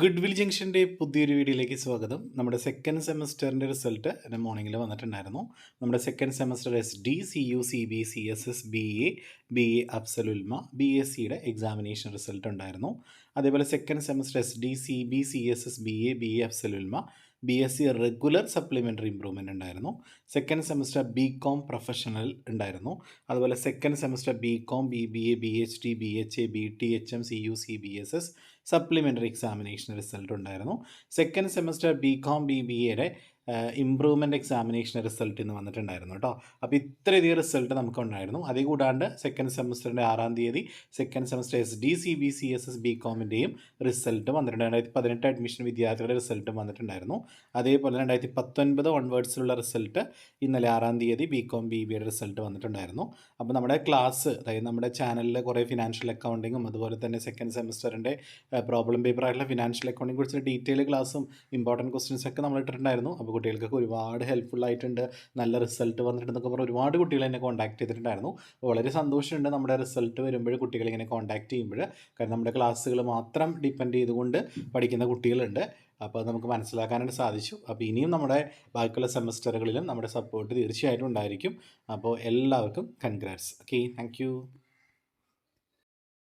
Good will ജംഗ്ഷന്റെ പുതിയൊരു വീഡിയോയിലേക്ക് സ്വാഗതം. നമ്മുടെ സെക്കൻഡ് സെമസ്റ്ററിന്റെ റിസൾട്ട് എന്റെ മോർണിംഗിൽ വന്നിട്ടുണ്ടായിരുന്നു. നമ്മുടെ second semester S D C U C B C S S B A B A അഫ്സലുൽമ B S സിയുടെ എക്സാമിനേഷൻ റിസൾട്ട് ഉണ്ടായിരുന്നു. അതേപോലെ second semester S D C B C S S B A B A അഫ്സലുൽമ B S C regular supplementary improvement ഉണ്ടായിരുന്നു. Second semester B com professional ഉണ്ടായിരുന്നു. അതുപോലെ second semester B com B B A B H D B H A B T H M C U C B S S supplementary examination result ഉണ്ടായിരുന്നു. Second semester B com B B എയുടെ improvement examination result ഇന്ന് വന്നിട്ടുണ്ടായിരുന്നു കേട്ടോ. അപ്പോൾ ഇത്രയധികം result നമുക്ക് ഉണ്ടായിരുന്നു അതേ കൂടാണ്ട് സെക്കൻഡ് സെമസ്റ്ററിന്റെ ആറാം തീയതി second semester S D C B C S S B കോമിന്റെയും result വന്നിട്ടുണ്ട്. രണ്ടായിരത്തി പതിനെട്ട് അഡ്മിഷൻ വിദ്യാർത്ഥികളുടെ റിസൾട്ടും വന്നിട്ടുണ്ടായിരുന്നു. അതേപോലെ രണ്ടായിരത്തി പത്തൊൻപത് ഓൺവേർഡ്സിലുള്ള റിസൾട്ട് ഇന്നലെ ആറാം തീയതി ബി കോം ബി ബിയുടെ റിസൾട്ട് വന്നിട്ടുണ്ടായിരുന്നു. അപ്പോൾ നമ്മുടെ ക്ലാസ് അതായത് നമ്മുടെ ചാനലിലെ കുറേ ഫിനാൻഷ്യൽ അക്കൗണ്ടിങ്ങും അതുപോലെ തന്നെ സെക്കൻഡ് സെമസ്റ്ററിന്റെ പ്രോബ്ലം പേപ്പർ ആയിട്ടുള്ള ഫിനാൻഷ്യൽ അക്കൗണ്ടിങ് കുറിച്ച് ഡീറ്റെയിൽ ക്ലാസ്സും ഇമ്പോർട്ടന്റ് ക്വസ്റ്റ്യൻസ് ഒക്കെ നമ്മൾ ഇട്ടിട്ടുണ്ടായിരുന്നു. അപ്പോൾ കുട്ടികൾക്കൊക്കെ ഒരുപാട് ഹെൽപ്ഫുൾ ആയിട്ടുണ്ട്. നല്ല റിസൾട്ട് വന്നിട്ടുണ്ടെന്നൊക്കെ പറഞ്ഞ് ഒരുപാട് കുട്ടികൾ എന്നെ കോൺടാക്ട് ചെയ്തിട്ടുണ്ടായിരുന്നു. വളരെ സന്തോഷമുണ്ട് നമ്മുടെ റിസൾട്ട് വരുമ്പോൾ കുട്ടികൾ ഇങ്ങനെ കോൺടാക്ട് ചെയ്യുമ്പോൾ. കാരണം നമ്മുടെ ക്ലാസ്സുകൾ മാത്രം ഡിപ്പെൻഡ് ചെയ്തുകൊണ്ട് പഠിക്കുന്ന കുട്ടികളുണ്ട്. അപ്പോൾ നമുക്ക് മനസ്സിലാക്കാനായിട്ട് സാധിച്ചു. അപ്പോൾ ഇനിയും നമ്മുടെ ബാക്കിയുള്ള സെമസ്റ്ററുകളിലും നമ്മുടെ സപ്പോർട്ട് തീർച്ചയായിട്ടും ഉണ്ടായിരിക്കും. അപ്പോൾ എല്ലാവർക്കും കൺഗ്രാറ്റ്സ് ഓക്കെ താങ്ക്